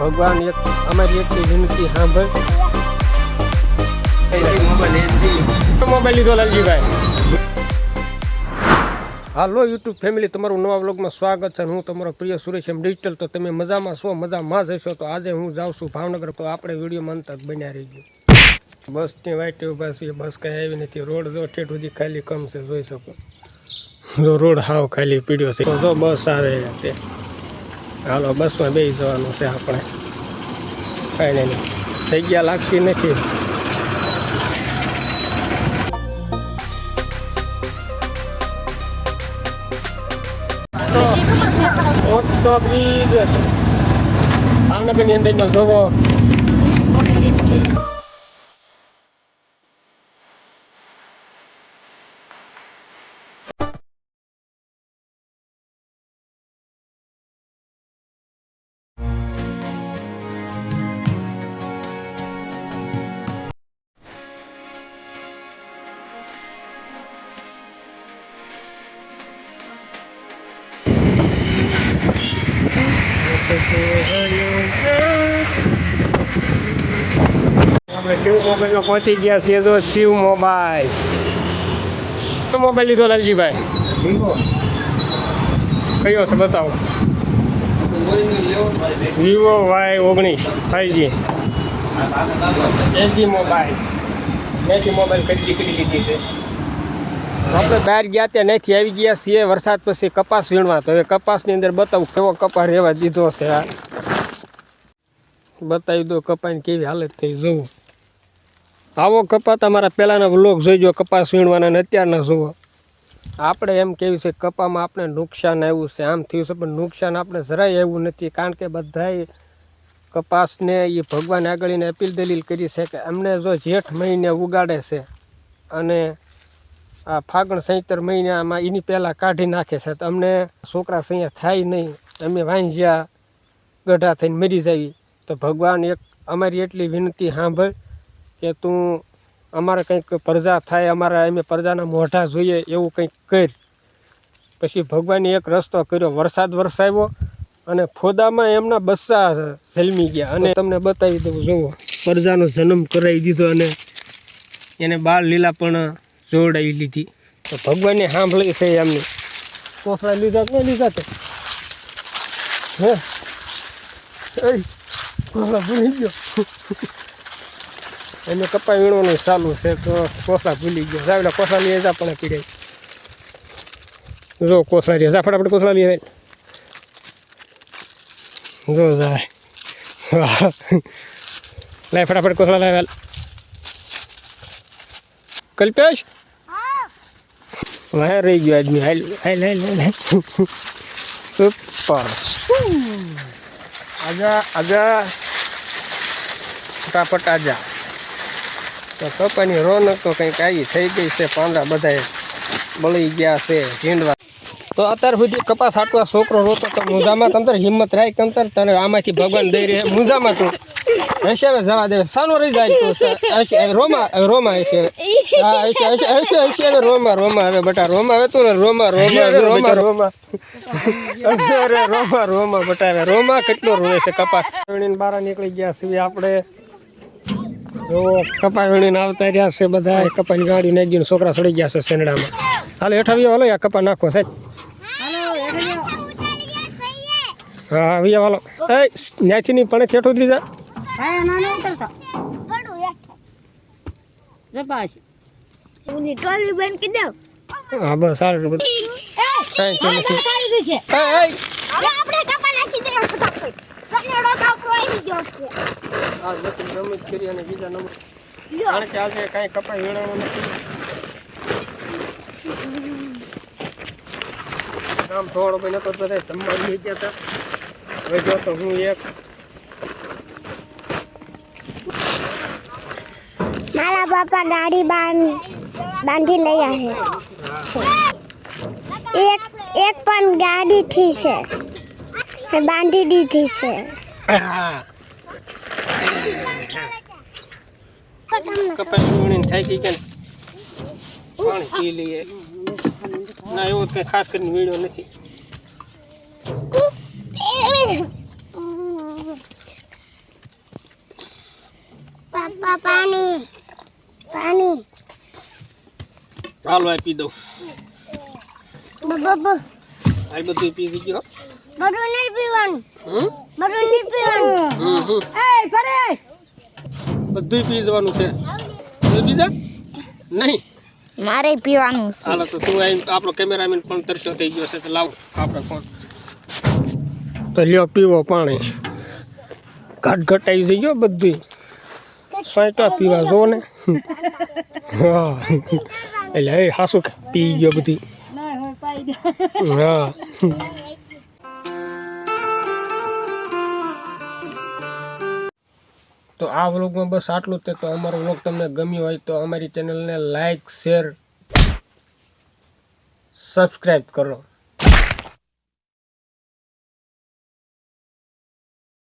ભગવાન એક અમારી એટલી વિનંતી, સાંભળ. મોબાઈલ લીધો લાલજીભાઈ. હાલો યુટ્યુબ ફેમિલી, તમારું નવા વ્લોગમાં સ્વાગત છે હું તમારો પ્રિય સુરેશ એમ ડિજિટલ. તો તમે મજામાં છો? મજામાં જ હશો? તો આજે હું જાઉં છું ભાવનગર, તો આપણે વિડીયોમાં અંત તક બન્યા રહીજો બસની વાઈટ બસ એ બસ કાંઈ આવી નથી. રોડ જો ઠેઠ સુધી ખાલી કમ છે, જોઈ શકો. જો રોડ હાવ ખાલી પીડ્યો છે. જો બસ આવે તે. હાલો, બસમાં બેસી જવાનું છે આપણે. કાંઈ નહીં જગ્યા લાગતી નથી. ઓટો બ્રિજ ભાવનગરની અંદર જોવો. આપણે મોબાઈલમાં પહોંચી ગયા છીએ તો શિવ મોબાઈલ. તો મોબાઈલ લીધો લાલજીભાઈ. કયો છે બતાવો. વિવો વાય ઓગણીસ ફાઈવજી એલજી મોબાઈલ. મેથી મોબાઈલ ખરીદી કરી લીધી છે. આપણે બહાર ગયા ત્યાં નથી આવી ગયા છીએ, વરસાદ પછી કપાસ વીણવા. તો હવે કપાસની અંદર બતાવું કેવો કપાસ રહેવા દીધો છે આ. બતાવી દો કપાની કેવી હાલત થઈ, જવું. આવો કપા તમારા પહેલાંના વ્લોગ જોઈજો, કપાસ વીણવાના ને અત્યારના જુઓ આપણે એમ કેવું છે, કપામાં આપણે નુકસાન આવ્યું છે, આમ થયું છે, પણ નુકસાન આપણે જરાય આવ્યું નથી, કારણ કે બધાએ કપાસને એ ભગવાન આગળને અપીલ દલીલ કરી છે કે અમને જો જેઠ મહિને ઉગાડે છે અને આ ફાગણ સૈતર મહિનામાં એની પહેલાં કાઢી નાખે છે. તો અમને છોકરા સૈયા થાય નહીં. અમે વાંજ્યા, ગઢા થઈને મરી જાવી. તો ભગવાન એક અમારી એટલી વિનંતી સાંભળ કે તું અમારે કંઈક પ્રજા થાય, અમારા અમે પ્રજાના મોઢા જોઈએ, એવું કંઈક કર. પછી ભગવાને એક રસ્તો કર્યો. વરસાદ વરસાવ્યો અને ફોદામાં એમના બસ્સા જલમી ગયા. અને તમને બતાવી દઉં, જુઓ, પ્રજાનો જન્મ કરાવી દીધો અને એને બાળ લીલા પણ જોડાવી લીધી. તો ભગવાનને સાંભળી છે એમને. કોફરા લીધા ન લીધા તો? હે? એ ભૂલી ગયો. એને કપા વીણવાનું ચાલુ છે તો કોસા ભૂલી ગયો. સાહેબ કોસા લઈ જા પણ પીડે જો કોસા રે જા ફટાફટ કોસા લઈ આવે જો જાય. લાય ફટાફટ કોસા લાવે કલ્પેશ? વાહ રહી ગયો આદમી હાલ હાલ હાલ હાલ. ઉપર આજા આજા ફટાફટ આજા તો કપાની રોનક તો કંઈક આવી થઈ ગઈ છે, પાંદડા બધા બળી ગયા છે, ઝીંડવા. તો અત્યાર સુધી કપાસ આટવા છોકરો રોતો તો મુંજામાં તમતર હિંમત રાખ તમતર તને આમાંથી ભગવાન દઈ રહે. મુંજામાં તું હશે જવા દે. સાનો રહી જાય તું રોમા રોમા હશે. હા હશે હશે હશે હશે હવે રોમા રોમા હવે બટા રોમા હવે તું ને રોમા રોમા રોમા રોમા. અરે રોમા રોમા બટા હવે રોમા કેટલો રોવે છે વીણીને બહાર નીકળી ગયા છીએ આપણે. જો કપા વીણીને આવતા રહ્યા છે બધા કપાની ગાડી નાખીને છોકરા સડી ગયા છે સેનડામાં હાલ હેઠા આવ્યો હાલો આ કપા નાખો સાહેબ. હા આવ્યા વાલો એ ન્યાથી ની પણ હેઠું. લીધા ટોલી બંધ કરી દઉં? હા બસ સારું બધું. કાંઈ છે? નથી એ, એ, આપણે કપા નાખી દઈએ ફટાફટ. સનેડો કાપરો આવી ગયો છે. આ નથી રમત કરી અને બીજા નંબર. કારણ કે આજે કાંઈ કપા વીણવાનું નથી. આમ થોડો ભાઈ નતો બધા જમવા લઈ ગયા હતા હવે જો તો હું એક. મારા પાપા ગાડી બાંધ બાંધી લઈ આવે છે. એક એક પણ ગાડી થી છે. બાંધી દીધી છે. કપાસ વીણીને થાકી ગયા પાણી પી લઈએ. ના એવું કંઈ ખાસ કરીને વીણ્યો નથી. પાપા પાણી. પાણી. હાલો આપી દઉં. આ બધું પી ગયો બધું નહીં પીવાનું. હમ? બધું નહીં પીવાનું. પી જવાનું છે. બીજા? નહીં? મારે પીવાનું હાલો તો તું આવીને આપણો કેમેરામેન પણ તરસ્યો થઈ ગયો છે તો લાવો આપણે ફોન તો લ્યો પીવો પાણી. ઘટ ઘટાઈ જઈ ગયો બધું સાંટા પીવા જો ને. હા એટલે એ હાસુ પી ગયો બધી. હા. તો આ વ્લોગમાં બસ આટલું જ તે તો અમારો વ્લોગ તમને ગમ્યો હોય તો અમારી ચેનલને લાઈક શેર સબસ્ક્રાઈબ કરો.